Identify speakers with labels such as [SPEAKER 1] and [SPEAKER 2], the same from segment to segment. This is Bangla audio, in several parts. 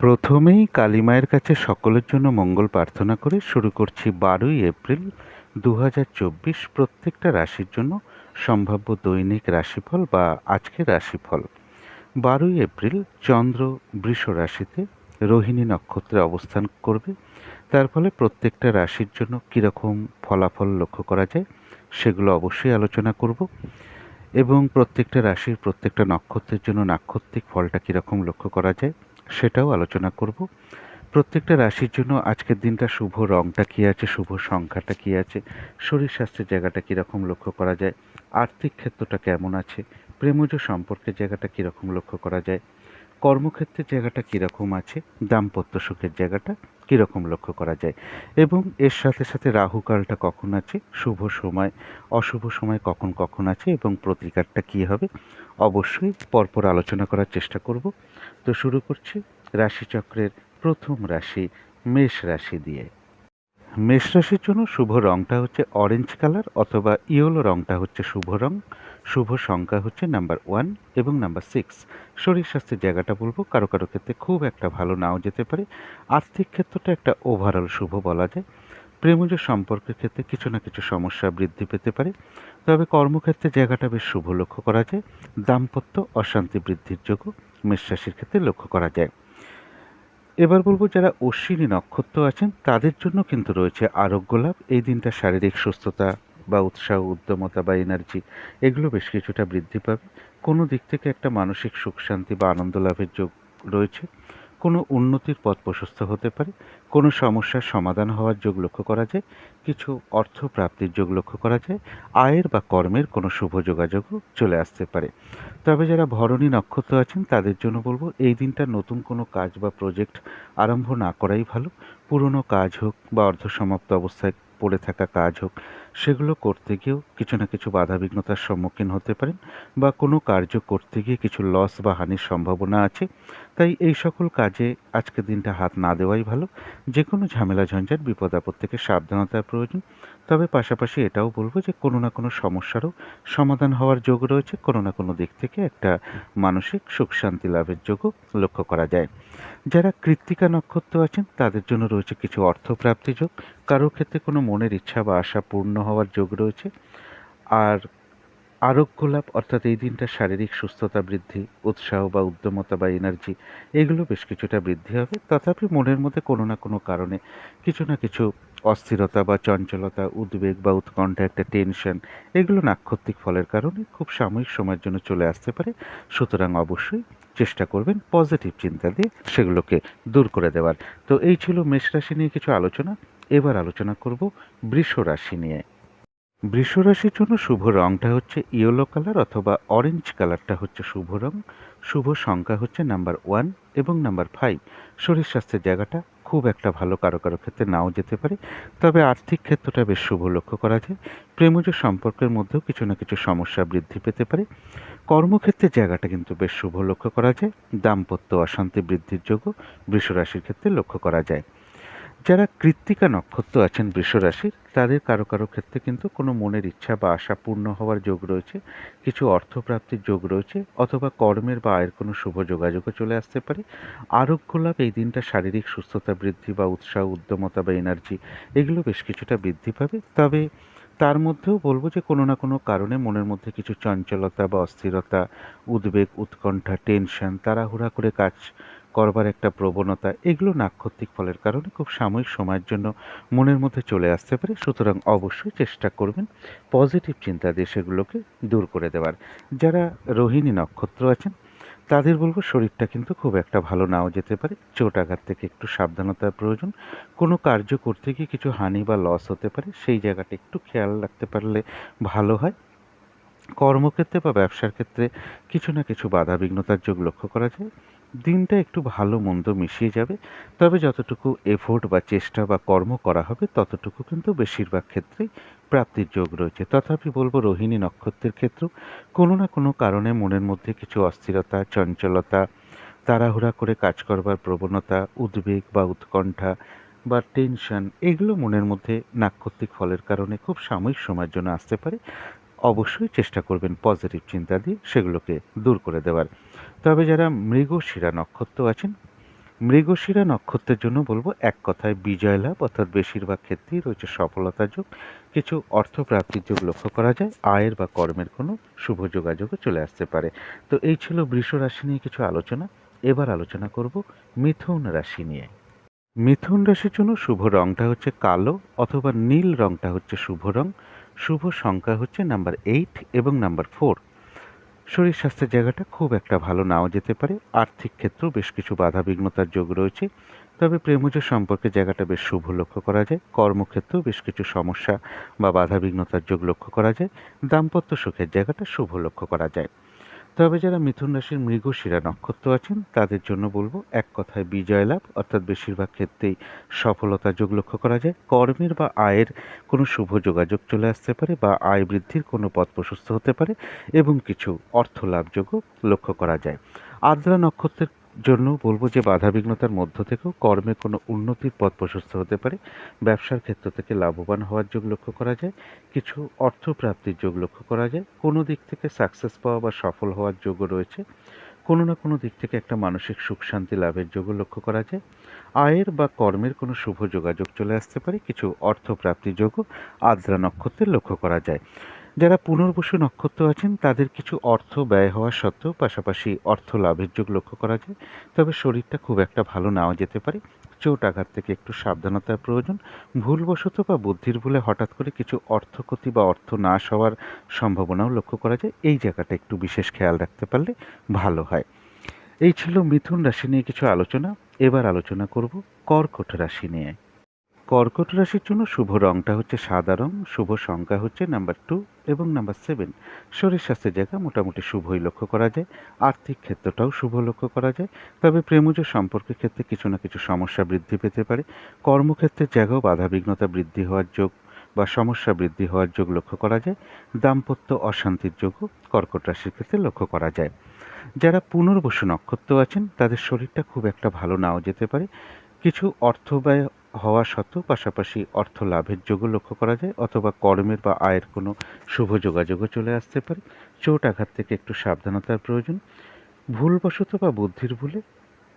[SPEAKER 1] প্রথমেই কালী মায়ের কাছে সকলের জন্য মঙ্গল প্রার্থনা করে শুরু করছি বারোই এপ্রিল দু হাজার চব্বিশ প্রত্যেকটা রাশির জন্য সম্ভাব্য দৈনিক রাশিফল বা আজকের রাশিফল। বারোই এপ্রিল চন্দ্র বৃষ রাশিতে রোহিণী নক্ষত্রে অবস্থান করবে। তার ফলে প্রত্যেকটা রাশির জন্য কীরকম ফলাফল লক্ষ্য করা যায় সেগুলো অবশ্যই আলোচনা করব। এবং প্রত্যেকটা রাশির প্রত্যেকটা নক্ষত্রের জন্য নাক্ষত্রিক ফলটা কীরকম লক্ষ্য করা যায় সেটাও আলোচনা করব। প্রত্যেকটা রাশির জন্য আজকের দিনটা শুভ রংটা কী আছে, শুভ সংখ্যাটা কী আছে, শরীর স্বাস্থ্যের জায়গাটা কীরকম লক্ষ্য করা যায়, আর্থিক ক্ষেত্রটা কেমন আছে, প্রেমজ সম্পর্কের জায়গাটা কীরকম লক্ষ্য করা যায় কর্মক্ষেত্রের জায়গাটা কীরকম আছে? দাম্পত্য সুখের জায়গাটা কীরকম লক্ষ্য করা যায়? এবং এর সাথে সাথে রাহুকালটা কখন আছে? শুভ সময়, অশুভ সময় কখন কখন আছে? এবং প্রতিকারটা কী হবে? অবশ্যই পরপর আলোচনা করার চেষ্টা করব। তো শুরু করছি রাশিচক্রের প্রথম রাশি, মেষ রাশি দিয়ে। মেষ রাশির জন্য শুভ রংটা হচ্ছে অরেঞ্জ কালার অথবা ইয়েলো রংটা হচ্ছে শুভ রং। শুভ সংখ্যা হচ্ছে নাম্বার ওয়ান এবং নাম্বার সিক্স শরীর স্বাস্থ্যের জায়গাটা বলব, কারও কারও ক্ষেত্রে খুব একটা ভালো নাও যেতে পারে। আর্থিক ক্ষেত্রটা একটা ওভারঅল শুভ বলা যায়। প্রেমজ সম্পর্কের ক্ষেত্রে কিছু না কিছু সমস্যা বৃদ্ধি পেতে পারে। তবে কর্মক্ষেত্রে জায়গাটা বেশ শুভ লক্ষ্য করা যায়। দাম্পত্য অশান্তি বৃদ্ধির যোগ্য মেষরাশির ক্ষেত্রে লক্ষ্য করা যায়। এবার বলব যারা অশ্বিনী নক্ষত্র আছেন, তাদের জন্য কিন্তু রয়েছে আরোগ্য লাভ। এই দিনটা শারীরিক সুস্থতা বা উৎসাহ, উদ্যমতা বা এনার্জি এগুলো বেশ কিছুটা বৃদ্ধি পাবে। কোনো দিক থেকে একটা মানসিক সুখ, শান্তি বা আনন্দ লাভের যোগ রয়েছে। কোনো উন্নতির পথ প্রশস্ত হতে পারে। কোনো সমস্যার সমাধান হওয়ার যোগ লক্ষ্য করা যায়। কিছু অর্থ প্রাপ্তির যোগ লক্ষ্য করা যায়। আয়ের বা কর্মের কোনো শুভ যোগাযোগও চলে আসতে পারে। তবে যারা ভরণী নক্ষত্র আছেন, তাদের জন্য বলব, এই দিনটা নতুন কোনো কাজ বা প্রজেক্ট আরম্ভ না করাই ভালো। পুরনো কাজ হোক বা অর্ধসমাপ্ত অবস্থায় পড়ে থাকা কাজ হোক, সেগুলো করতে গিয়েও কিছু না কিছু বাধা বিঘ্নতার সম্মুখীন হতে পারেন বা কোনো কার্য করতে গিয়ে কিছু লস বা হানির সম্ভাবনা আছে। তাই এই সকল কাজে আজকের দিনটা হাত না দেওয়াই ভালো। যে কোনো ঝামেলা, ঝঞ্ঝাট, বিপদ, আপদ থেকে সাবধানতার প্রয়োজন। তবে পাশাপাশি এটাও বলব যে, কোনো না কোনো সমস্যারও সমাধান হওয়ার যোগ রয়েছে। কোনো না কোনো দিক থেকে একটা মানসিক সুখ শান্তি লাভের যোগও লক্ষ্য করা যায়। যারা কৃত্তিকা নক্ষত্র আছেন, তাদের জন্য রয়েছে কিছু অর্থপ্রাপ্তি যোগ। কারোর ক্ষেত্রে কোনো মনের ইচ্ছা বা আশা পূর্ণ হওয়ার যোগ রয়েছে। আর আরোগ্য লাভ অর্থাৎ এই দিনটা শারীরিক সুস্থতা বৃদ্ধি, উৎসাহ বা উদ্যমতা বা এনার্জি এগুলো বেশ কিছুটা বৃদ্ধি হবে। তথাপি মনের মধ্যে কোনো না কোনো কারণে কিছু না কিছু অস্থিরতা বা চঞ্চলতা, উদ্বেগ বা উৎকণ্ঠা, একটা টেনশন এগুলো নাক্ষত্রিক ফলের কারণে খুব সাময়িক সময়ের জন্য চলে আসতে পারে। সুতরাং অবশ্যই চেষ্টা করবেন পজিটিভ চিন্তা দিয়ে সেগুলোকে দূর করে দেওয়ার। তো এই ছিল মেষ রাশি নিয়ে কিছু আলোচনা। এবার আলোচনা করব বৃষ রাশি নিয়ে। বৃষ রাশির জন্য শুভ রংটা হচ্ছে ইয়েলো কালার অথবা অরেঞ্জ কালারটা হচ্ছে শুভ রং। শুভ সংখ্যা হচ্ছে নাম্বার ওয়ান এবং নাম্বার ফাইভ শরীর স্বাস্থ্যের জায়গাটা খুব একটা ভালো কারও কারও ক্ষেত্রে নাও যেতে পারে, তবে আর্থিক ক্ষেত্রটা বেশ শুভ লক্ষ্য করা যায়। প্রেমজ সম্পর্কের মধ্যেও কিছু না কিছু সমস্যা বৃদ্ধি পেতে পারে। কর্মক্ষেত্রের জায়গাটা কিন্তু বেশ শুভ লক্ষ্য করা যায়। দাম্পত্য অশান্তি বৃদ্ধির যোগ্য বৃষ রাশির ক্ষেত্রে লক্ষ্য করা যায়। যারা কৃত্তিকা নক্ষত্র আছেন বৃষরাশির, তাদের কারও কারও ক্ষেত্রে কিন্তু কোনো মনের ইচ্ছা বা আশা পূর্ণ হওয়ার যোগ রয়েছে, কিছু অর্থপ্রাপ্তির যোগ রয়েছে, অথবা কর্মের বা আয়ের কোনো শুভ যোগাযোগও চলে আসতে পারে। আরোগ্য লাভ এই দিনটা শারীরিক সুস্থতা বৃদ্ধি বা উৎসাহ, উদ্যমতা বা এনার্জি এগুলো বেশ কিছুটা বৃদ্ধি পাবে। তবে তার মধ্যেও বলব যে কোনো না কোনো কারণে মনের মধ্যে কিছু চঞ্চলতা বা অস্থিরতা, উদ্বেগ, উৎকণ্ঠা টেনশন তাড়াহুড়া করে কাজ করবার একটা প্রবণতা, এগুলো নাক্ষত্রিক ফলের কারণে খুব সাময়িক সময়ের জন্য মনের মধ্যে চলে আসতে পারে। সুতরাং অবশ্যই চেষ্টা করবেন পজিটিভ চিন্তা দিয়ে সেগুলোকে দূর করে দেওয়ার। যারা রোহিণী নক্ষত্র আছেন, তাদের বলব শরীরটা কিন্তু খুব একটা ভালো নাও যেতে পারে। চোট আঘাত থেকে একটু সাবধানতার প্রয়োজন। কোনো কার্য করতে গিয়ে কিছু হানি বা লস হতে পারে। সেই জায়গাটা একটু খেয়াল রাখতে পারলে ভালো হয়। কর্মক্ষেত্রে বা ব্যবসার ক্ষেত্রে কিছু না কিছু বাধা বিঘ্নতার যোগ লক্ষ্য করা যায়। দিনটা একটু ভালো মন্দ মিশিয়ে যাবে। তবে যতটুকু এফোর্ট বা চেষ্টা বা কর্ম করা হবে, ততটুকু কিন্তু বেশিরভাগ ক্ষেত্রেই প্রাপ্তির যোগ রয়েছে। তথাপি বলব রোহিণী নক্ষত্রের ক্ষেত্রেও কোনো না কোনো কারণে মনের মধ্যে কিছু অস্থিরতা, চঞ্চলতা, তাড়াহুড়া করে কাজ করবার প্রবণতা, উদ্বেগ বা উৎকণ্ঠা বা টেনশন এগুলো মনের মধ্যে নাক্ষত্রিক ফলের কারণে খুব সাময়িক সময়ের জন্য আসতে পারে। অবশ্যই চেষ্টা করবেন পজিটিভ চিন্তা দিয়ে সেগুলোকে দূর করে দেওয়ার। তবে যারা মৃগশিরা নক্ষত্র আছেন, মৃগশিরা নক্ষত্রের জন্য বলব এক কথায় বিজয় লাভ, অর্থাৎ বেশিরভাগ ক্ষেত্রেই রয়েছে সফলতা যোগ। কিছু অর্থ প্রাপ্তির যোগ লক্ষ্য করা যায়, আয়ের বা কর্মের কোনো শুভ যোগাযোগও চলে আসতে পারে। তো এই ছিল বৃষ রাশি নিয়ে কিছু আলোচনা। এবার আলোচনা করব মিথুন রাশি নিয়ে। মিথুন রাশির জন্য শুভ রংটা হচ্ছে কালো অথবা নীল রংটা হচ্ছে শুভ রং। শুভ সংখ্যা হচ্ছে নাম্বার এইট এবং নাম্বার ফোর শরীর স্বাস্থ্যের জায়গাটা খুব একটা ভালো নাও যেতে পারে। আর্থিক ক্ষেত্রেও বেশ কিছু বাধা বিঘ্নতার যোগ রয়েছে। তবে প্রেমজ সম্পর্কে জায়গাটা বেশ শুভ লক্ষ্য করা যায়। কর্মক্ষেত্রেও বেশ কিছু সমস্যা বা বাধা বিঘ্নতার যোগ লক্ষ্য করা যায়। দাম্পত্য সুখের জায়গাটা শুভ লক্ষ্য করা যায়। তবে যারা মিথুন রাশির মৃগশিরা নক্ষত্র আছেন, তাদের জন্য বলব এক কথায় বিজয় লাভ। অর্থাৎ বেশিরভাগ ক্ষেত্রেই সফলতা যোগ লক্ষ্য করা যায়। কর্মের বা আয়ের কোনো শুভ যোগাযোগ চলে আসতে পারে বা আয় বৃদ্ধির কোনো পথ প্রশস্ত হতে পারে এবং কিছু অর্থ লাভযোগও লক্ষ্য করা যায়। আদ্রা নক্ষত্রের জন্য বলব যে বাধা বিঘ্নতার মধ্য থেকেও কর্মে কোনো উন্নতির পথ প্রশস্ত হতে পারে। ব্যবসার ক্ষেত্র থেকে লাভবান হওয়ার যোগ লক্ষ্য করা যায়, কিছু অর্থ প্রাপ্তির যোগ লক্ষ্য করা যায়। কোনো দিক থেকে সাকসেস পাওয়া বা সফল হওয়ার যোগও রয়েছে। কোনো না কোনো দিক থেকে একটা মানসিক সুখ শান্তি লাভের যোগও লক্ষ্য করা যায়। আয়ের বা কর্মের কোনো শুভ যোগাযোগ চলে আসতে পারে, কিছু অর্থ প্রাপ্তির যোগও আদ্রা নক্ষত্রের লক্ষ্য করা যায়। যারা পুনর্বসু নক্ষত্র আছেন, তাদের কিছু অর্থ ব্যয় হওয়া সত্ত্বেও পাশাপাশি অর্থ লাভের যোগ লক্ষ্য করা যায়। তবে শরীরটা খুব একটা ভালো নাও যেতে পারে। চোট আঘাত থেকে একটু সাবধানতার প্রয়োজন। ভুলবশত বা বুদ্ধির ভুলে হঠাৎ করে কিছু অর্থ ক্ষতি বা অর্থ নাশ হওয়ার সম্ভাবনাও লক্ষ্য করা যায়। এই জায়গাটা একটু বিশেষ খেয়াল রাখতে পারলে ভালো হয়। এই ছিল মিথুন রাশি নিয়ে কিছু আলোচনা। এবার আলোচনা করব কর্কট রাশি নিয়ে। কর্কট রাশির জন্য শুভ রংটা হচ্ছে সাদা রং, শুভ সংখ্যা হচ্ছে নাম্বার টু এবং নাম্বার সেভেন শরীর স্বাস্থ্যের জায়গা মোটামুটি শুভই লক্ষ্য করা যায়, আর্থিক ক্ষেত্রটাও শুভ লক্ষ্য করা যায়, তবে প্রেমজ সম্পর্কের ক্ষেত্রে কিছু না কিছু সমস্যা বৃদ্ধি পেতে পারে। কর্মক্ষেত্রের জায়গাও বাধা বিঘ্নতা বৃদ্ধি হওয়ার যোগ বা সমস্যা বৃদ্ধি হওয়ার যোগ লক্ষ্য করা যায়। দাম্পত্য অশান্তির যোগও কর্কট রাশির ক্ষেত্রে লক্ষ্য করা যায়। যারা পুনর্বসু নক্ষত্র আছেন, তাদের শরীরটা খুব একটা ভালো নাও যেতে পারে। কিছু অর্থ ব্যয় হওয়া সত্ত্বেও পাশাপাশি অর্থ লাভের যোগও লক্ষ্য করা যায় অথবা কর্মের বা আয়ের কোনো শুভ যোগাযোগও চলে আসতে পারে। চোট আঘাত থেকে একটু সাবধানতার প্রয়োজন। ভুলবশত বা বুদ্ধির ভুলে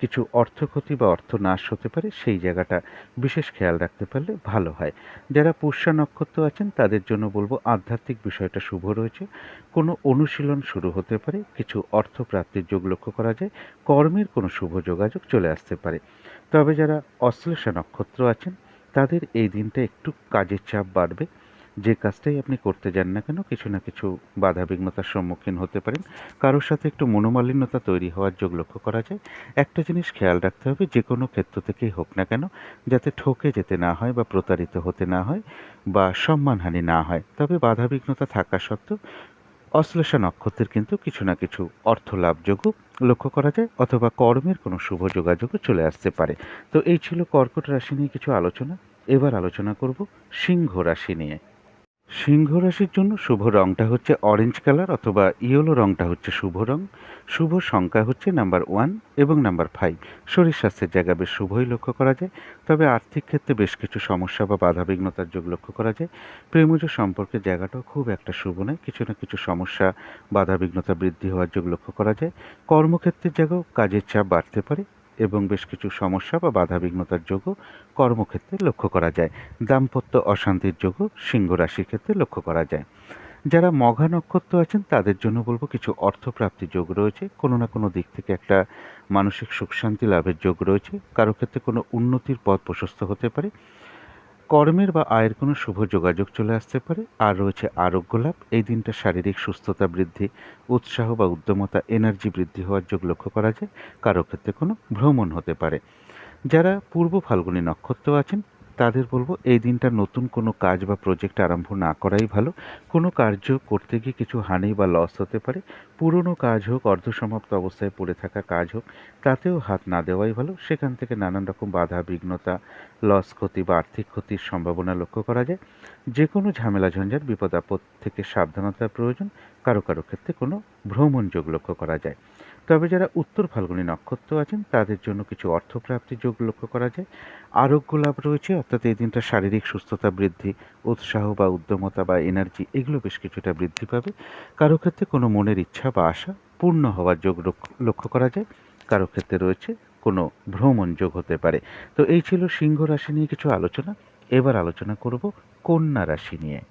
[SPEAKER 1] কিছু অর্থ ক্ষতি বা অর্থ নাশ হতে পারে, সেই জায়গাটা বিশেষ খেয়াল রাখতে পারলে ভালো হয়। যারা পুষ্যা নক্ষত্র আছেন, তাদের জন্য বলব আধ্যাত্মিক বিষয়টা শুভ রয়েছে। কোনো অনুশীলন শুরু হতে পারে, কিছু অর্থ প্রাপ্তির যোগ লক্ষ্য করা যায়, কর্মের কোনো শুভ যোগাযোগ চলে আসতে পারে। তবে যারা অশ্লেষা নক্ষত্র আছেন, তাদের এই দিনটা একটু কাজের চাপ বাড়বে। যে কাজটাই আপনি করতে যান না কেন, কিছু না কিছু বাধা বিঘ্নতার সম্মুখীন হতে পারেন। কারোর সাথে একটু মনোমালিন্যতা তৈরি হওয়ার যোগ লক্ষ্য করা যায়। একটা জিনিস খেয়াল রাখতে হবে, যে কোনো ক্ষেত্র থেকেই হোক না কেন, যাতে ঠকে যেতে না হয় বা প্রতারিত হতে না হয় বা সম্মানহানি না হয়। তবে বাধা বিঘ্নতা থাকা সত্ত্বেও অশ্লেষা নক্ষত্রের কিন্তু কিছু না কিছু অর্থ লাভযোগ্য লক্ষ্য করা যায়, অথবা কর্মের কোনো শুভ যোগাযোগও চলে আসতে পারে। তো এই ছিল কর্কট রাশি নিয়ে কিছু আলোচনা। এবার আলোচনা করব সিংহ রাশি নিয়ে। সিংহ রাশির জন্য শুভ রংটা হচ্ছে অরেঞ্জ কালার অথবা ইয়েলো রংটা হচ্ছে শুভ রং। শুভ সংখ্যা হচ্ছে নাম্বার ওয়ান এবং নাম্বার ফাইভ শরীর স্বাস্থ্যের জায়গা বেশ শুভই লক্ষ্য করা যায়, তবে আর্থিক ক্ষেত্রে বেশ কিছু সমস্যা বা বাধাবিঘ্নতার যোগ লক্ষ্য করা যায়। প্রেমজ সম্পর্কের জায়গাটাও খুব একটা শুভ নয়, কিছু না কিছু সমস্যা, বাধাবিঘ্নতা বৃদ্ধি হওয়ার যোগ লক্ষ্য করা যায়। কর্মক্ষেত্রের জায়গাও কাজের চাপ বাড়তে পারে এবং বেশ কিছু সমস্যা বা বাধাবিঘ্নতার যোগও কর্মক্ষেত্রে লক্ষ্য করা যায়। দাম্পত্য অশান্তির যোগও সিংহ রাশির ক্ষেত্রে লক্ষ্য করা যায়। যারা মঘা নক্ষত্র আছেন, তাদের জন্য বলব কিছু অর্থপ্রাপ্তি যোগ রয়েছে। কোনো না কোনো দিক থেকে একটা মানসিক সুখ শান্তি লাভের যোগ রয়েছে। কারও ক্ষেত্রে কোনো উন্নতির পথ প্রশস্ত হতে পারে। কর্মের বা আয়ের কোনো শুভ যোগাযোগ চলে আসতে পারে, আর রয়েছে আরোগ্য লাভ। এই দিনটা শারীরিক সুস্থতা বৃদ্ধি, উৎসাহ বা উদ্যমতা এনার্জি বৃদ্ধি হওয়ার যোগ লক্ষ্য করা যায়। কারও ক্ষেত্রে কোনো ভ্রমণ হতে পারে। যারা পূর্ব ফাল্গুনী নক্ষত্র আছেন তাদের বলব, এই দিনটা নতুন কোনো কাজ বা প্রজেক্ট আরম্ভ না করাই ভালো। কোনো কার্য করতে গিয়ে কিছু হানি বা লস হতে পারে। পুরনো কাজ হোক, অর্ধসমাপ্ত অবস্থায় পড়ে থাকা কাজ হোক, তাতেও হাত না দেওয়াই ভালো। সেখান থেকে নানান রকম বাধা, বিঘ্নতা লস ক্ষতি বা আর্থিক ক্ষতির সম্ভাবনা লক্ষ্য করা যায়। যে কোনো ঝামেলা, ঝঞ্ঝাট, বিপদ, আপদ থেকে সাবধানতার প্রয়োজন। কারও কারও ক্ষেত্রে কোনো ভ্রমণ যোগ লক্ষ্য করা যায়। তবে যারা উত্তর ফাল্গুনী নক্ষত্র আছেন, তাদের জন্য কিছু অর্থপ্রাপ্তি যোগ লক্ষ্য করা যায়। আরোগ্য লাভ রয়েছে, অর্থাৎ এই দিনটা শারীরিক সুস্থতা বৃদ্ধি, উৎসাহ বা উদ্যমতা বা এনার্জি এগুলো বেশ কিছুটা বৃদ্ধি পাবে। কারও ক্ষেত্রে কোনো মনের ইচ্ছা বা আশা পূর্ণ হওয়ার যোগ লক্ষ্য করা যায়। কারও ক্ষেত্রে রয়েছে কোনো ভ্রমণ যোগ হতে পারে। তো এই ছিল সিংহ রাশি নিয়ে কিছু আলোচনা। এবার আলোচনা করব কন্যা রাশি নিয়ে।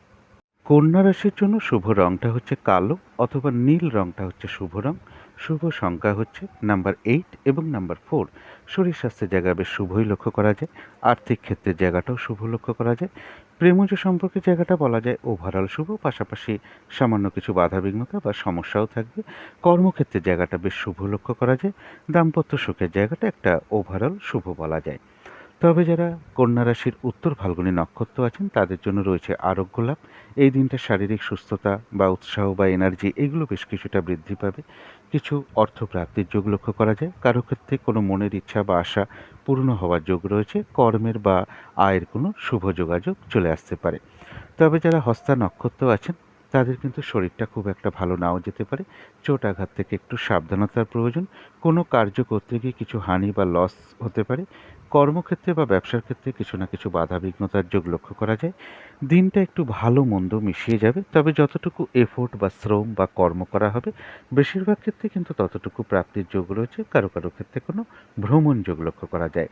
[SPEAKER 1] কন্যা রাশির জন্য শুভ রংটা হচ্ছে কালো অথবা নীল রংটা হচ্ছে শুভ রং। শুভ সংখ্যা হচ্ছে নাম্বার এইট এবং নাম্বার ফোর শরীর স্বাস্থ্যের জায়গা বেশ শুভই লক্ষ্য করা যায়। আর্থিক ক্ষেত্রের জায়গাটাও শুভ লক্ষ্য করা যায়। প্রেমজ সম্পর্কে জায়গাটা বলা যায় ওভারঅল শুভ, পাশাপাশি সামান্য কিছু বাধাবিঘ্নতা বা সমস্যাও থাকবে। কর্মক্ষেত্রের জায়গাটা বেশ শুভ লক্ষ্য করা যায়। দাম্পত্য সুখের জায়গাটা একটা ওভারঅল শুভ বলা যায়। তবে যারা কন্যা রাশির উত্তর ফাল্গুনী নক্ষত্র আছেন, তাদের জন্য রয়েছে আরোগ্য লাভ। এই দিনটা শারীরিক সুস্থতা বা উৎসাহ বা এনার্জি এগুলো বেশ কিছুটা বৃদ্ধি পাবে। কিছু অর্থ প্রাপ্তির যোগ লক্ষ্য করা যায়। কারও ক্ষেত্রে কোনো মনের ইচ্ছা বা আশা পূর্ণ হওয়ার যোগ রয়েছে। কর্মের বা আয়ের কোনো শুভ যোগাযোগ চলে আসতে পারে। তবে যারা হস্তা নক্ষত্র আছেন, তাদের কিন্তু শরীরটা খুব একটা ভালো নাও যেতে পারে। চোট আঘাত থেকে একটু সাবধানতার প্রয়োজন। কোনো কার্য করতে গিয়ে কিছু হানি বা লস হতে পারে। কর্মক্ষেত্রে বা ব্যবসার ক্ষেত্রে কিছু না কিছু বাধা বিঘ্নতার যোগ লক্ষ্য করা যায়। দিনটা একটু ভালো মন্দ মিশিয়ে যাবে, তবে যতটুকু এফোর্ট বা শ্রম বা কর্ম করা হবে, বেশিরভাগ ক্ষেত্রে কিন্তু ততটুকু প্রাপ্তির যোগ রয়েছে। কারও কারও ক্ষেত্রে কোনো ভ্রমণ যোগ লক্ষ্য করা যায়।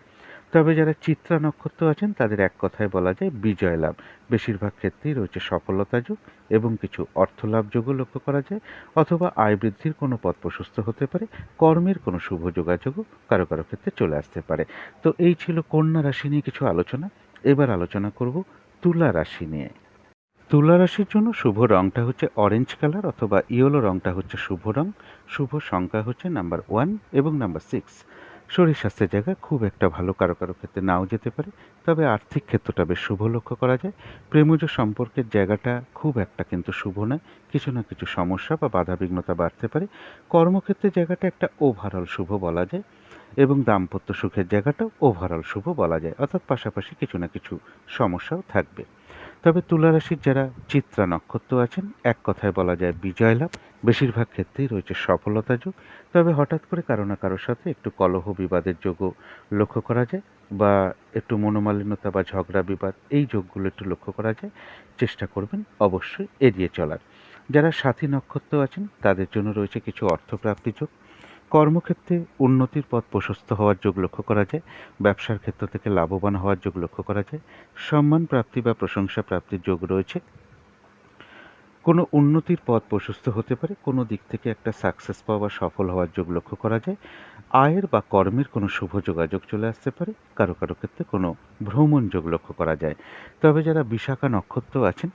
[SPEAKER 1] তবে যারা চিত্রা নক্ষত্র আছেন, তাদের এক কথায় বলা যায় বিজয় লাভ। বেশিরভাগ ক্ষেত্রেই রয়েছে সফলতা যোগ এবং কিছু অর্থ লাভ যোগও লক্ষ্য করা যায়, অথবা আয় বৃদ্ধির কোনো পথ প্রশস্ত হতে পারে, কর্মের কোনো শুভ যোগাযোগও কারও কারও ক্ষেত্রে চলে আসতে পারে। তো এই ছিল কন্যা রাশি নিয়ে কিছু আলোচনা। এবার আলোচনা করব তুলা রাশি নিয়ে। তুলা রাশির জন্য শুভ রংটা হচ্ছে অরেঞ্জ কালার অথবা ইয়েলো রংটা হচ্ছে শুভ রং। শুভ সংখ্যা হচ্ছে নাম্বার ওয়ান এবং নাম্বার সিক্স শরীর স্বাস্থ্যের জায়গা খুব একটা ভালো কারও কারও ক্ষেত্রে নাও যেতে পারে, তবে আর্থিক ক্ষেত্রটা বেশ শুভ লক্ষ্য করা যায়। প্রেমজ সম্পর্কের জায়গাটা খুব একটা কিন্তু শুভ নয়, কিছু না কিছু সমস্যা বা বাধাবিঘ্নতা বাড়তে পারে। কর্মক্ষেত্রের জায়গাটা একটা ওভারঅল শুভ বলা যায় এবং দাম্পত্য সুখের জায়গাটাও ওভারঅল শুভ বলা যায়, অর্থাৎ পাশাপাশি কিছু না কিছু সমস্যাও থাকবে। তবে তুলা রাশির যারা চিত্রা নক্ষত্র আছেন, এক কথায় বলা যায় বিজয় লাভ। বেশিরভাগ ক্ষেত্রেই রয়েছে সফলতা যোগ। তবে হঠাৎ করে কারও না কারোর সাথে একটু কলহ বিবাদের যোগও লক্ষ্য করা যায় বা একটু মনোমালিন্যতা বা ঝগড়া বিবাদ, এই যোগগুলো একটু লক্ষ্য করা যায়। চেষ্টা করবেন অবশ্যই এড়িয়ে চলার। যারা সাথী নক্ষত্র আছেন, তাদের জন্য রয়েছে কিছু অর্থপ্রাপ্তি যোগ। কর্মক্ষেত্রে উন্নতির পথ প্রশস্ত হওয়ার যোগ লক্ষ্য করা যায়, ব্যবসার ক্ষেত্র থেকে লাভবান হওয়ার যোগ লক্ষ্য করা যায়, সম্মান প্রাপ্তি বা প্রশংসা প্রাপ্তির যোগ রয়েছে। কোনো উন্নতির পথ প্রশস্ত হতে পারে, কোনো দিক থেকে একটা সাকসেস পাওয়া বা সফল হওয়ার যোগ লক্ষ্য করা যায়। আয়ের বা কর্মের কোনো শুভ যোগাযোগ চলে আসতে পারে, কারও কারও ক্ষেত্রে কোনো ভ্রমণ যোগ লক্ষ্য করা যায়। তবে যারা বিশাখা নক্ষত্র আছেন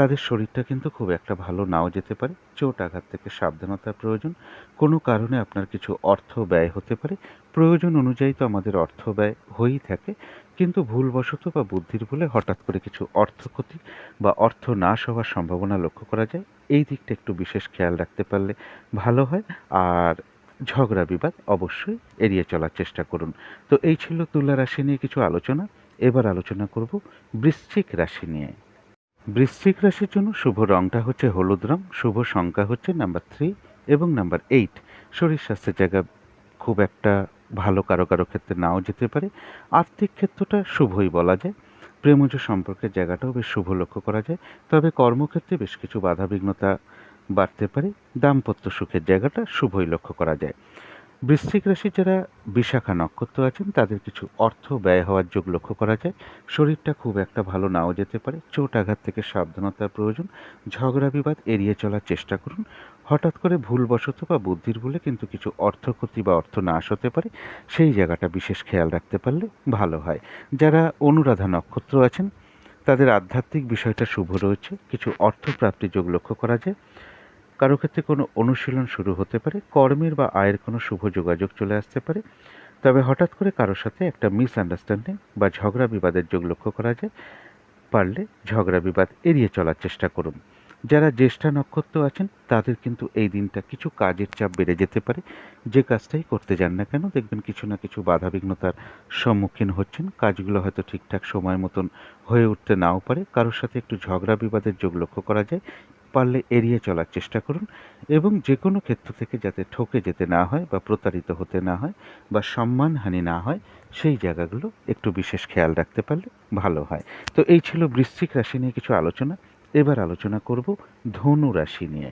[SPEAKER 1] তাদের শরীরটা কিন্তু খুব একটা ভালো নাও যেতে পারে। চোট আঘাত থেকে সাবধানতার প্রয়োজন। কোনো কারণে আপনার কিছু অর্থ ব্যয় হতে পারে। প্রয়োজন অনুযায়ী তো আমাদের অর্থ ব্যয় হয়েই থাকে। কিন্তু ভুলবশত বা বুদ্ধির ভুলে হঠাৎ করে কিছু অর্থ ক্ষতি বা অর্থ নাশ হওয়ার সম্ভাবনা লক্ষ্য করা যায়। এই দিকটা একটু বিশেষ খেয়াল রাখতে পারলে ভালো হয়। আর ঝগড়া বিবাদ অবশ্যই এড়িয়ে চলার চেষ্টা করুন। তো এই ছিল তুলা রাশি নিয়ে কিছু আলোচনা। এবার আলোচনা করব বৃশ্চিক রাশি নিয়ে। বৃশ্চিক রাশির জন্য শুভ রংটা হচ্ছে হলুদ রং, শুভ সংখ্যা হচ্ছে নাম্বার থ্রি এবং নাম্বার এইট শরীর স্বাস্থ্যের জায়গা খুব একটা ভালো কারও কারও ক্ষেত্রে নাও যেতে পারে। আর্থিক ক্ষেত্রটা শুভই বলা যায়। প্রেমজ সম্পর্কের জায়গাটাও বেশ শুভ লক্ষ্য করা যায়। তবে কর্মক্ষেত্রে বেশ কিছু বাধাবিঘ্নতা বাড়তে পারে। দাম্পত্য সুখের জায়গাটা শুভই লক্ষ্য করা যায়। বৃশ্চিক রাশি যারা বিশাখা নক্ষত্র আছেন, তাদের কিছু অর্থ ব্যয় হওয়ার যোগ লক্ষ্য করা যায়। শরীরটা খুব একটা ভালো নাও যেতে পারে। চোট আঘাত থেকে সাবধানতার প্রয়োজন। ঝগড়া বিবাদ এড়িয়ে চলার চেষ্টা করুন। হঠাৎ করে ভুলবশত বা বুদ্ধির ভুলে কিন্তু কিছু অর্থ ক্ষতি বা অর্থ নাশ হতে পারে। সেই জায়গাটা বিশেষ খেয়াল রাখতে পারলে ভালো হয়। যারা অনুরাধা নক্ষত্র আছেন, তাদের আধ্যাত্মিক বিষয়টা শুভ রয়েছে। কিছু অর্থ প্রাপ্তির যোগ লক্ষ্য করা যায়। কারও ক্ষেত্রে কোনো অনুশীলন শুরু হতে পারে, কর্মের বা আয়ের কোনো শুভ যোগাযোগ চলে আসতে পারে, তবে হঠাৎ করে কারোর সাথে একটা মিসআন্ডারস্ট্যান্ডিং বা ঝগড়া বিবাদের যোগ লক্ষ্য করা যায়, পারলে ঝগড়া বিবাদ এড়িয়ে চলার চেষ্টা করুন। যারা জ্যেষ্ঠা নক্ষত্র আছেন, তাদের কিন্তু এই দিনটা কিছু কাজের চাপ বেড়ে যেতে পারে, যে কাজটাই করতে যান না কেন, দেখবেন কিছু না কিছু বাধাবিঘ্নতার সম্মুখীন হচ্ছেন, কাজগুলো হয়তো ঠিকঠাক সময় মতন হয়ে উঠতে নাও পারে, কারোর সাথে একটু ঝগড়া বিবাদের যোগ লক্ষ্য করা যায় পারলে এড়িয়ে চলার চেষ্টা করুন এবং যে কোনো ক্ষেত্র থেকে যাতে ঠকে যেতে না হয় বা প্রতারিত হতে না হয় বা সম্মানহানি না হয়, সেই জায়গাগুলো একটু বিশেষ খেয়াল রাখতে পারলে ভালো হয়। তো এই ছিল বৃশ্চিক রাশি নিয়ে কিছু আলোচনা। এবার আলোচনা করব ধনু রাশি নিয়ে।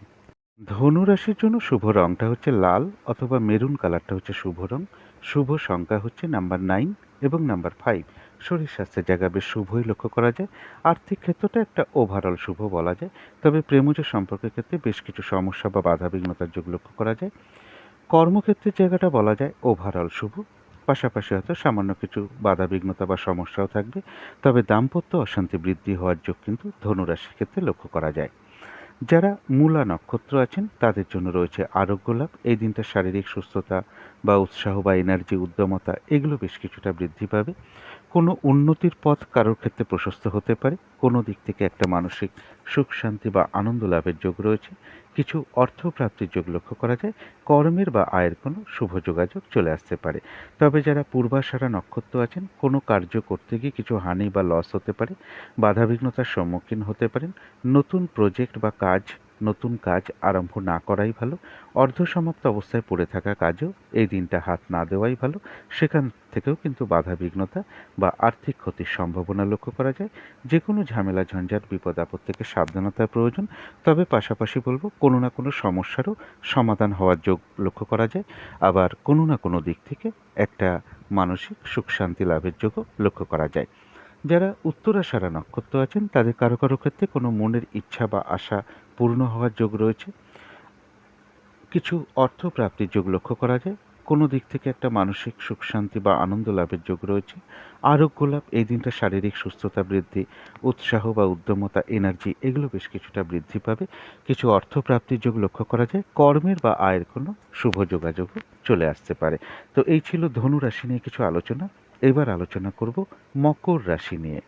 [SPEAKER 1] ধনু রাশির জন্য শুভ রংটা হচ্ছে লাল অথবা মেরুন কালারটা হচ্ছে শুভ রং। শুভ সংখ্যা হচ্ছে নাম্বার নাইন এবং নাম্বার ফাইভ। শরীর স্বাস্থ্যের জায়গা বেশ শুভই লক্ষ্য করা যায়। আর্থিক ক্ষেত্রটা একটা ওভারঅল শুভ বলা যায়। তবে প্রেমজ সম্পর্কের ক্ষেত্রে বেশ কিছু সমস্যা বা বাধাবিঘ্নতার যোগ লক্ষ্য করা যায়। কর্মক্ষেত্রের জায়গাটা বলা যায় ওভারঅল শুভ। পাশাপাশি হয়তো সামান্য কিছু বাধাবিঘ্নতা বা সমস্যাও থাকবে। তবে দাম্পত্য অশান্তি বৃদ্ধি হওয়ার যোগ কিন্তু ধনুরাশির ক্ষেত্রে লক্ষ্য করা যায়। যারা মূলা নক্ষত্র আছেন, তাদের জন্য রয়েছে আরোগ্য লাভ। এই দিনটা শারীরিক সুস্থতা বা উৎসাহ বা এনার্জি উদ্যমতা, এগুলো বেশ কিছুটা বৃদ্ধি পাবে। কোনো উন্নতির পথ কারোর ক্ষেত্রে প্রশস্ত হতে পারে। কোনো দিক থেকে একটা মানসিক সুখ, শান্তি বা আনন্দ লাভের যোগ রয়েছে। কিছু অর্থপ্রাপ্তির যোগ লক্ষ্য করা যায়। কর্মের বা আয়ের কোনো শুভ যোগাযোগ চলে আসতে পারে। তবে যারা পূর্বাশারা নক্ষত্র আছেন, কোনো কার্য করতে গিয়ে কিছু হানি বা লস হতে পারে। বাধাবিঘ্নতার সম্মুখীন হতে পারেন। নতুন প্রজেক্ট বা কাজ নতুন কাজ আরম্ভ না করাই ভালো। অর্ধসমাপ্ত অবস্থায় পড়ে থাকা কাজও এই দিনটা হাত না দেওয়াই ভালো। সেখান থেকেও কিন্তু বাধা বিঘ্নতা বা আর্থিক ক্ষতির সম্ভাবনা লক্ষ্য করা যায়। যে কোনো ঝামেলা, ঝঞ্ঝাট, বিপদ, আপদ থেকে সাবধানতার প্রয়োজন। তবে পাশাপাশি বলব, কোনো না কোনো সমস্যারও সমাধান হওয়ার যোগ লক্ষ্য করা যায়। আবার কোনো না কোনো দিক থেকে একটা মানসিক সুখ শান্তি লাভের যোগও লক্ষ্য করা যায়। যারা উত্তরাষাঢ়া নক্ষত্র আছেন, তাদের কারও কারও ক্ষেত্রে কোনো মনের ইচ্ছা বা আশা পূর্ণ হওয়ার যোগ রয়েছে। কিছু অর্থ প্রাপ্তির যোগ লক্ষ্য করা যায়। কোনো দিক থেকে একটা মানসিক সুখ, শান্তি বা আনন্দ লাভের যোগ রয়েছে। আরোগ্য লাভ, এই দিনটা শারীরিক সুস্থতা বৃদ্ধি, উৎসাহ বা উদ্যমতা এনার্জি এগুলো বেশ কিছুটা বৃদ্ধি পাবে। কিছু অর্থ প্রাপ্তির যোগ লক্ষ্য করা যায়। কর্মের বা আয়ের কোনো শুভ যোগাযোগও চলে আসতে পারে। তো এই ছিল ধনু রাশি নিয়ে কিছু আলোচনা। এবার আলোচনা করব মকর রাশি নিয়ে।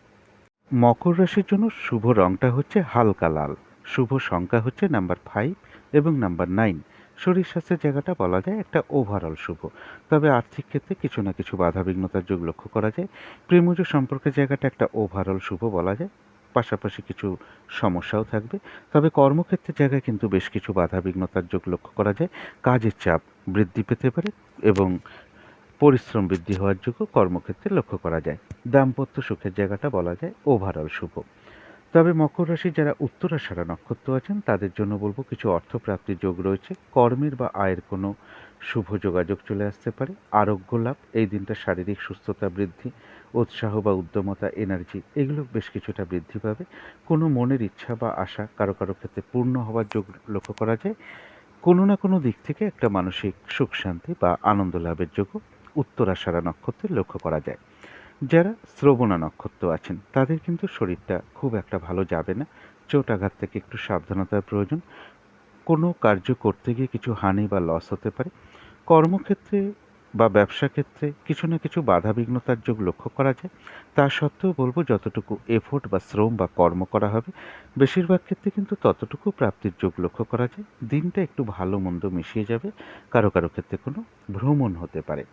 [SPEAKER 1] মকর রাশির জন্য শুভ রংটা হচ্ছে হালকা লাল। শুভ সংখ্যা হচ্ছে নাম্বার ফাইভ এবং নাম্বার নাইন শরীর স্বাস্থ্যের জায়গাটা বলা যায় একটা ওভারঅল শুভ। তবে আর্থিক ক্ষেত্রে কিছু না কিছু বাধাবিঘ্নতার যোগ লক্ষ্য করা যায়। প্রেমজ সম্পর্কের জায়গাটা একটা ওভারঅল শুভ বলা যায়। পাশাপাশি কিছু সমস্যাও থাকবে। তবে কর্মক্ষেত্রের জায়গায় কিন্তু বেশ কিছু বাধাবিঘ্নতার যোগ লক্ষ্য করা যায়। কাজের চাপ বৃদ্ধি পেতে পারে এবং পরিশ্রম বৃদ্ধি হওয়ার যোগ্য কর্মক্ষেত্রে লক্ষ্য করা যায়। দাম্পত্য সুখের জায়গাটা বলা যায় ওভারঅল শুভ। তবে মকর রাশির যারা উত্তরাষাঢ়া নক্ষত্র আছেন, তাদের জন্য বলব কিছু অর্থপ্রাপ্তির যোগ রয়েছে। কর্মের বা আয়ের কোনো শুভ যোগাযোগ চলে আসতে পারে। আরোগ্য লাভ, এই দিনটা শারীরিক সুস্থতা বৃদ্ধি, উৎসাহ বা উদ্যমতা এনার্জি এগুলো বেশ কিছুটা বৃদ্ধি পাবে। কোনো মনের ইচ্ছা বা আশা কারও কারও ক্ষেত্রে পূর্ণ হওয়ার যোগ লক্ষ্য করা যায়। কোনো না কোনো দিক থেকে একটা মানসিক সুখ শান্তি বা আনন্দ লাভের যোগ্য উত্তরাষাঢ়া নক্ষত্রে লক্ষ্য করা যায়। যারা শ্রবণা নক্ষত্র আছেন, তাদের কিন্তু শরীরটা খুব একটা ভালো যাবে না। চোট আঘাত থেকে একটু সাবধানতার প্রয়োজন। কোনো কার্য করতে গিয়ে কিছু হানি বা লস হতে পারে। কর্মক্ষেত্রে বা ব্যবসা ক্ষেত্রে কিছু না কিছু বাধা বিঘ্নতার যোগ লক্ষ্য করা যায়। তা সত্ত্বেও বলব, যতটুকু এফোর্ট বা শ্রম বা কর্ম করা হবে, বেশিরভাগ ক্ষেত্রে কিন্তু ততটুকু প্রাপ্তির যোগ লক্ষ্য করা যায়। দিনটা একটু ভালো মন্দ মিশিয়ে যাবে। কারও কারও ক্ষেত্রে কোনো ভ্রমণ হতে পারে।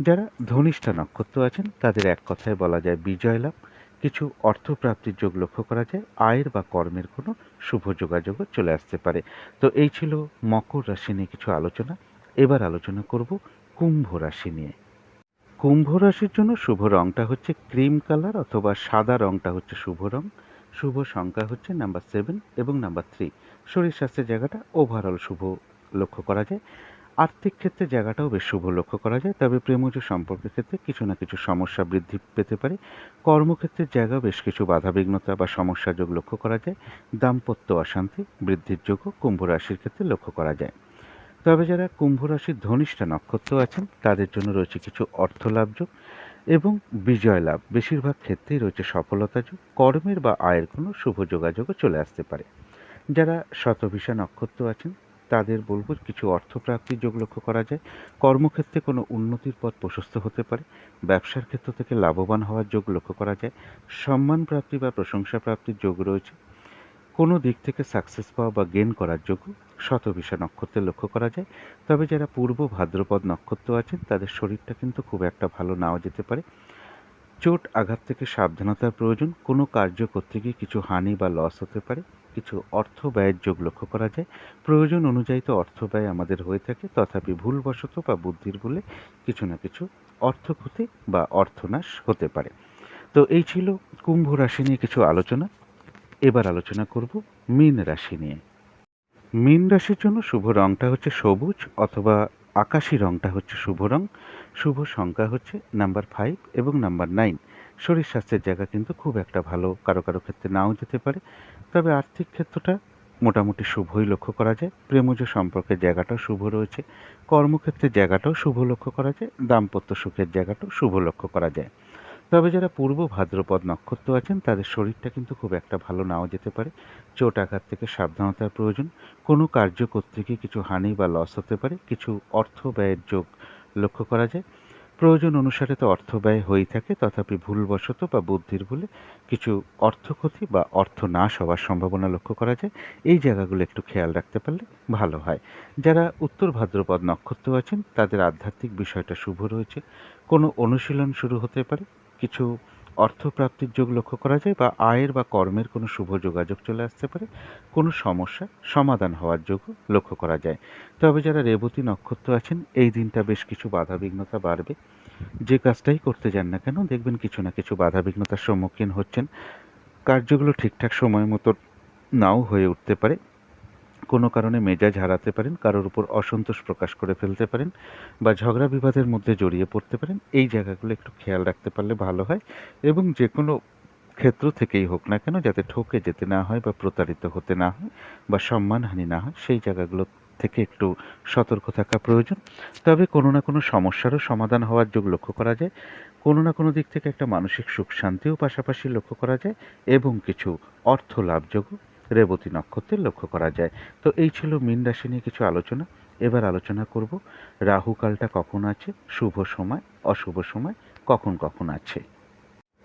[SPEAKER 1] যারা ধনিষ্ঠা নক্ষত্র আছেন, তাদের এক কথায় বলা যায় বিজয় লাভ। কিছু অর্থপ্রাপ্তির যোগ লক্ষ্য করা যায়, আয়ের বা কর্মের কোনো শুভ যোগাযোগও চলে আসতে পারে। তো এই ছিল মকর রাশি নিয়ে কিছু আলোচনা। এবার আলোচনা করব কুম্ভ রাশি নিয়ে। কুম্ভ রাশির জন্য শুভ রংটা হচ্ছে ক্রিম কালার অথবা সাদা রংটা হচ্ছে শুভ রং। শুভ সংখ্যা হচ্ছে নাম্বার সেভেন এবং নাম্বার থ্রি। শরীর স্বাস্থ্যের জায়গাটা ওভারঅল শুভ লক্ষ্য করা যায়। আর্থিক ক্ষেত্রে জায়গাটাও বেশ শুভ লক্ষ্য করা যায়, তবে প্রেমজ সম্পর্কের ক্ষেত্রে কিছু না কিছু সমস্যা বৃদ্ধি পেতে পারে। কর্মক্ষেত্রের জায়গাও বেশ কিছু বাধাবিঘ্নতা বা সমস্যা যোগ লক্ষ্য করা যায়। দাম্পত্য অশান্তি, বৃদ্ধির যোগও কুম্ভ রাশির ক্ষেত্রে লক্ষ্য করা যায়। তবে যারা কুম্ভ রাশির ধনিষ্ঠা নক্ষত্র আছেন, তাদের জন্য রয়েছে কিছু অর্থ লাভ যোগ এবং বিজয় লাভ। বেশিরভাগ ক্ষেত্রেই রয়েছে সফলতা যোগ। কর্মের বা আয়ের কোনো শুভ যোগাযোগও চলে আসতে পারে। যারা শতভিষা নক্ষত্র আছেন তাদের বলব কিছু অর্থপ্রাপ্তির যোগ লক্ষ্য করা যায়। কর্মক্ষেত্রে কোনো উন্নতির পথ প্রশস্ত হতে পারে। ব্যবসার ক্ষেত্র থেকে লাভবান হওয়ার যোগ লক্ষ্য করা যায়। সম্মান প্রাপ্তি বা প্রশংসা প্রাপ্তির যোগ রয়েছে। কোনো দিক থেকে সাকসেস পাওয়া বা গেন করার যোগ্য শতভিষা নক্ষত্রে লক্ষ্য করা যায়। তবে যারা পূর্ব ভাদ্রপদ নক্ষত্র আছেন, তাদের শরীরটা কিন্তু খুব একটা ভালো নাও যেতে পারে। চোট, আঘাত থেকে সাবধানতার প্রয়োজন। কোনো কার্য করতে গিয়ে কিছু হানি বা লস হতে পারে। কিছু অর্থ ব্যয়ের যোগ লক্ষ্য করা যায়। প্রয়োজন অনুযায়ী তো অর্থ ব্যয় আমাদের হয়ে থাকে। তথাপি ভুলবশত বা বুদ্ধির বলে কিছু না কিছু অর্থ ক্ষতি বা অর্থনাশ হতে পারে। তো এই ছিল কুম্ভ রাশি নিয়ে কিছু আলোচনা। এবার আলোচনা করব মীন রাশি নিয়ে। মীন রাশির জন্য শুভ রংটা হচ্ছে সবুজ অথবা আকাশি রঙটা হচ্ছে শুভ রং। শুভ সংখ্যা হচ্ছে নাম্বার ফাইভ এবং নাম্বার নাইন শরীর স্বাস্থ্যের জায়গা কিন্তু খুব একটা ভালো, কারও কারও ক্ষেত্রে নাও যেতে পারে। তবে আর্থিক ক্ষেত্রটা মোটামুটি শুভই লক্ষ্য করা যায়। প্রেমজ সম্পর্কের জায়গাটাও শুভ রয়েছে। কর্মক্ষেত্রের জায়গাটাও শুভ লক্ষ্য করা যায়। দাম্পত্য সুখের জায়গাটাও শুভ লক্ষ্য করা যায়। তবে যারা পূর্ব ভাদ্রপদ নক্ষত্র আছেন, তাদের শরীরটা কিন্তু খুব একটা ভালো নাও যেতে পারে। চোট আঘাত থেকে সাবধানতার প্রয়োজন। কোনো কার্য করতে গিয়ে কিছু হানি বা লস হতে পারে। কিছু অর্থ ব্যয়ের যোগ লক্ষ্য করা যায়। প্রয়োজন অনুসারে তো অর্থ ব্যয় হয়েই থাকে, তথাপি ভুলবশত বা বুদ্ধির ভুলে কিছু অর্থ ক্ষতি বা অর্থ নাশ হওয়ার সম্ভাবনা লক্ষ্য করা যায়। এই জায়গাগুলো একটু খেয়াল রাখতে পারলে ভালো হয়। যারা উত্তর ভাদ্রপদ নক্ষত্র আছেন, তাদের আধ্যাত্মিক বিষয়টা শুভ রয়েছে। কোনো অনুশীলন শুরু হতে পারে। কিছু অর্থপ্রাপ্তির যোগ লক্ষ্য করা যায় বা আয়ের বা কর্মের কোনো শুভ যোগাযোগ চলে আসতে পারে, কোনো সমস্যা, সমাধান হওয়ার যোগও লক্ষ্য করা যায়। তবে যারা রেবতী নক্ষত্র আছেন, এই দিনটা বেশ কিছু বাধাবিঘ্নতা বাড়বে। যে কাজটাই করতে যান না কেন, দেখবেন কিছু না কিছু বাধাবিঘ্নতার সম্মুখীন হচ্ছেন। কার্যগুলো ঠিকঠাক সময় মতো নাও হয়ে উঠতে পারে। কোনো কারণে মেজাজ হারাতে পারেন, কারোর উপর অসন্তোষ প্রকাশ করে ফেলতে পারেন বা ঝগড়া বিবাদের মধ্যে জড়িয়ে পড়তে পারেন, এই জায়গাগুলো একটু খেয়াল রাখতে পারলে ভালো হয় এবং যে কোনো ক্ষেত্র থেকেই হোক না কেন যাতে ঠকে যেতে না হয় বা প্রতারিত হতে না হয় বা সম্মানহানি না হয়, সেই জায়গাগুলো থেকে একটু সতর্ক থাকা প্রয়োজন। তবে কোনো না কোনো সমস্যারও সমাধান হওয়ার যোগ লক্ষ্য করা যায়। কোনো না কোনো দিক থেকে একটা মানসিক সুখ শান্তিও পাশাপাশি লক্ষ্য করা যায় এবং কিছু অর্থ লাভযোগও রেবতী নক্ষত্রের লক্ষ্য করা যায়। তো এই ছিল মীন রাশি নিয়ে কিছু আলোচনা। এবার আলোচনা করব রাহুকালটা কখন আছে? শুভ সময়, অশুভ সময়, কখন কখন আছে?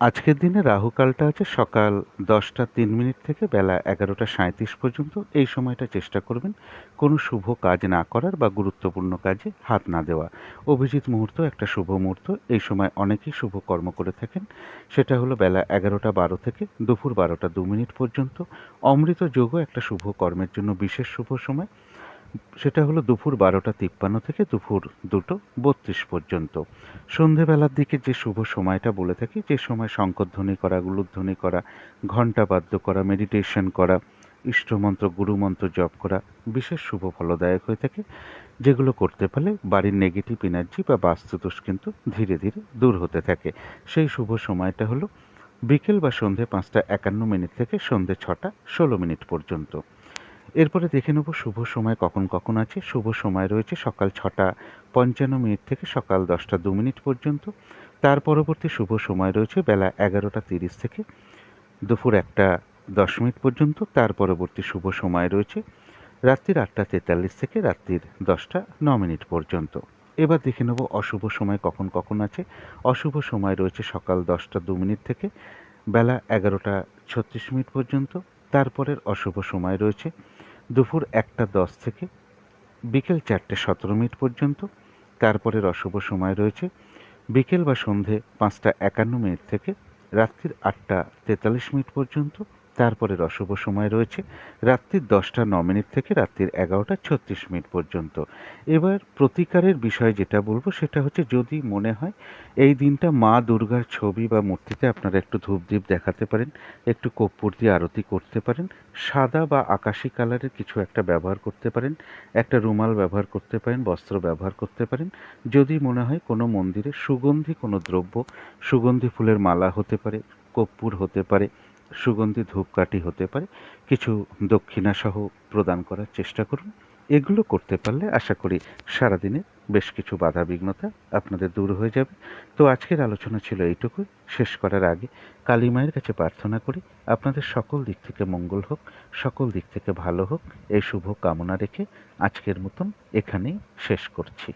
[SPEAKER 1] আজকের দিনে রাহুকালটা আছে সকাল দশটা তিন মিনিট থেকে বেলা এগারোটা সাঁত্রিশ পর্যন্ত। এই সময়টা চেষ্টা করবেন কোনো শুভ কাজ না করার বা গুরুত্বপূর্ণ কাজে হাত না দেওয়া। অভিজিৎ মুহূর্ত একটা শুভ মুহূর্ত। এই সময় অনেকেই শুভ কর্ম করে থাকেন। সেটা হলো বেলা এগারোটা বারো থেকে দুপুর বারোটা দু মিনিট পর্যন্ত। অমৃত যোগও একটা শুভ কর্মের জন্য বিশেষ শুভ সময়। সেটা হলো দুপুর বারোটা তিপ্পান্ন থেকে দুপুর দুটো বত্রিশ পর্যন্ত। সন্ধেবেলার দিকে যে শুভ সময়টা বলে থাকি, যে সময় শঙ্করধ্বনি করা গুলুধ্বনি করা, ঘণ্টা বাদ্য করা মেডিটেশন করা, ইষ্টমন্ত্র, গুরুমন্ত্র জপ করা বিশেষ শুভ ফলদায়ক হয়ে থাকে। যেগুলো করতে পারলে বাড়ির নেগেটিভ এনার্জি বা বাস্তুদোষ কিন্তু ধীরে ধীরে দূর হতে থাকে। সেই শুভ সময়টা হলো বিকেল বা সন্ধে পাঁচটা একান্ন মিনিট থেকে সন্ধে ছটা ষোলো মিনিট পর্যন্ত। এরপরে দেখে নেব শুভ সময় কখন কখন আছে। শুভ সময় রয়েছে সকাল ছটা পঞ্চান্ন মিনিট থেকে সকাল দশটা দু মিনিট পর্যন্ত। তার পরবর্তী শুভ সময় রয়েছে বেলা এগারোটা তিরিশ থেকে দুপুর একটা দশ মিনিট পর্যন্ত। তার পরবর্তী শুভ সময় রয়েছে রাত্রির আটটা তেতাল্লিশ থেকে রাত্রির দশটা ন মিনিট পর্যন্ত। এবার দেখে নেব অশুভ সময় কখন কখন আছে। অশুভ সময় রয়েছে সকাল দশটা দু মিনিট থেকে বেলা এগারোটা ছত্রিশ মিনিট পর্যন্ত। তারপরের অশুভ সময় রয়েছে দুপুর একটা দশ থেকে বিকেল চারটে সতেরো মিনিট পর্যন্ত। তারপরের অশুভ সময় রয়েছে। বিকেল বা সন্ধে পাঁচটা একান্ন মিনিট থেকে রাত্রির আটটা তেতাল্লিশ মিনিট পর্যন্ত। তারপরের অশুভ সময় রয়েছে রাত্রির দশটা ন মিনিট থেকে রাত্রির এগারোটা ছত্রিশ মিনিট পর্যন্ত। এবার প্রতিকারের বিষয় যেটা বলব সেটা হচ্ছে যদি মনে হয় এই দিনটা মা দুর্গার ছবি বা মূর্তিতে আপনারা একটু ধূপদীপ দেখাতে পারেন, একটু কর্পূর দিয়ে আরতি করতে পারেন, সাদা বা আকাশি কালারের কিছু একটা ব্যবহার করতে পারেন, একটা রুমাল ব্যবহার করতে পারেন, বস্ত্র ব্যবহার করতে পারেন, যদি মনে হয় কোনো মন্দিরে সুগন্ধি কোনো দ্রব্য, সুগন্ধি ফুলের মালা হতে পারে, কর্পূর হতে পারে সুগন্ধি ধূপকাঠি হতে পারে, কিছু দক্ষিণাসহ প্রদান করার চেষ্টা করুন। এগুলো করতে পারলে আশা করি সারাদিনে বেশ কিছু বাধা বিঘ্নতা আপনাদের দূর হয়ে যাবে। তো আজকের আলোচনা ছিল এইটুকুই। শেষ করার আগে কালী মায়ের কাছে প্রার্থনা করি, আপনাদের সকল দিক থেকে মঙ্গল হোক, সকল দিক থেকে ভালো হোক, এই শুভ কামনা রেখে আজকের মতন এখানেই শেষ করছি।